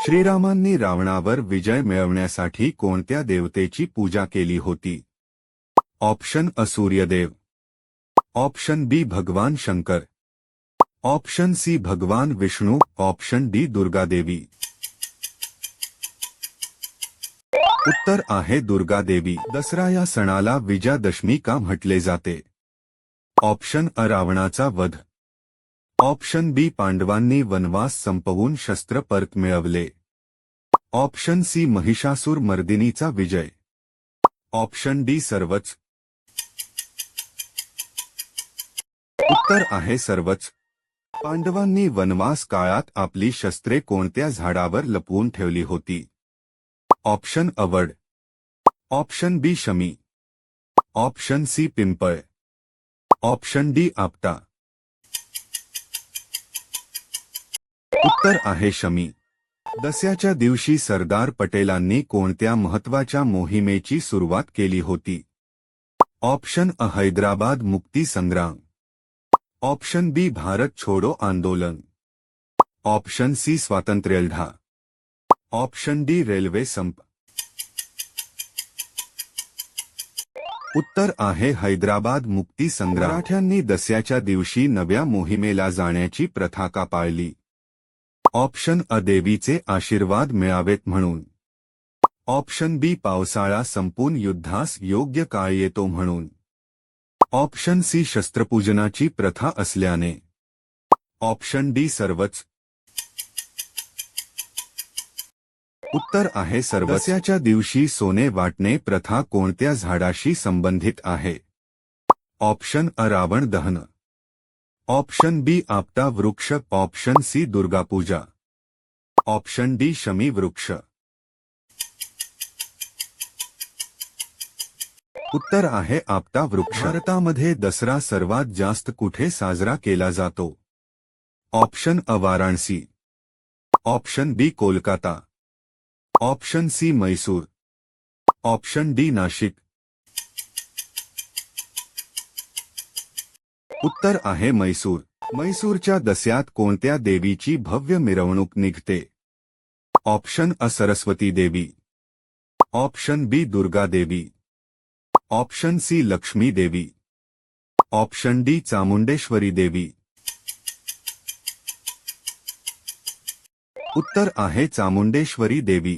श्रीरामांनी रावणावर विजय मिळवण्यासाठी कोणत्या देवतेची पूजा केली होती? Option A Suryadev. Option B भगवान शंकर. ऑप्शन सी भगवान विष्णू. ऑप्शन डी दुर्गा देवी उत्तर आहे दुर्गादेवी. दसरा या सणाला विजयादशमी का म्हटले जाते? ऑप्शन अ रावणाचा वध. ऑप्शन बी पांडवांनी वनवास संपवून शस्त्र परत मिळवले. ऑप्शन सी महिषासूर मर्दिनीचा विजय. ऑप्शन डी सर्वच. उत्तर आहे सर्वच. पांडवांनी वनवास काळात आपली शस्त्रे कोणत्या झाडावर लपवून ठेवली होती? ऑप्शन अवड. ऑप्शन बी शमी. ऑप्शन सी पिंपळ. Option D Apta. उत्तर आहे शमी. दस्याच्या दिवशी सरदार पटेलांनी कोणत्या महत्वाच्या मोहिमेची सुरुवात केली होती? ऑप्शन अ हैदराबाद मुक्ती संग्राम. ऑप्शन बी भारत छोडो आंदोलन. ऑप्शन सी स्वातंत्र्यलढा. ऑप्शन डी रेल्वे संप. उत्तर आहे हैदराबाद मुक्ती संग्राम. मराठ्यांनी दिवशी नव्या मोहिमेला जाण्याची प्रथा का पाळली ऑप्शन अ देवीचे आशीर्वाद मिळावेत म्हणून. ऑप्शन बी पावसाळा संपून युद्धास योग्य काळ येतो म्हणून. ऑप्शन सी शस्त्रपूजनाची प्रथा असल्याने. ऑप्शन डी सर्वच. उत्तर आहे सर्वस्याच्या दिवशी सोने वाटणे प्रथा कोणत्या झाडाशी संबंधित आहे? ऑप्शन अ रावण दहन. ऑप्शन बी आपटा वृक्ष option C Durgapuja option D Shami वृक्ष उत्तर आहे आपटा वृक्ष भारतामध्ये दसरा सर्वात जास्त कुठे साजरा केला जातो option A Varanasi option B Kolkata option C Mysore option D Nashik उत्तर आहे मैसूर. मैसूरच्या दस्यात कोणत्या देवीची भव्य मिरवणूक निघते? Option A Saraswati Devi. Option B Durga Devi. Option C Lakshmi Devi. Option D Chamundeshwari Devi. उत्तर आहे चामुंडेश्वरी देवी.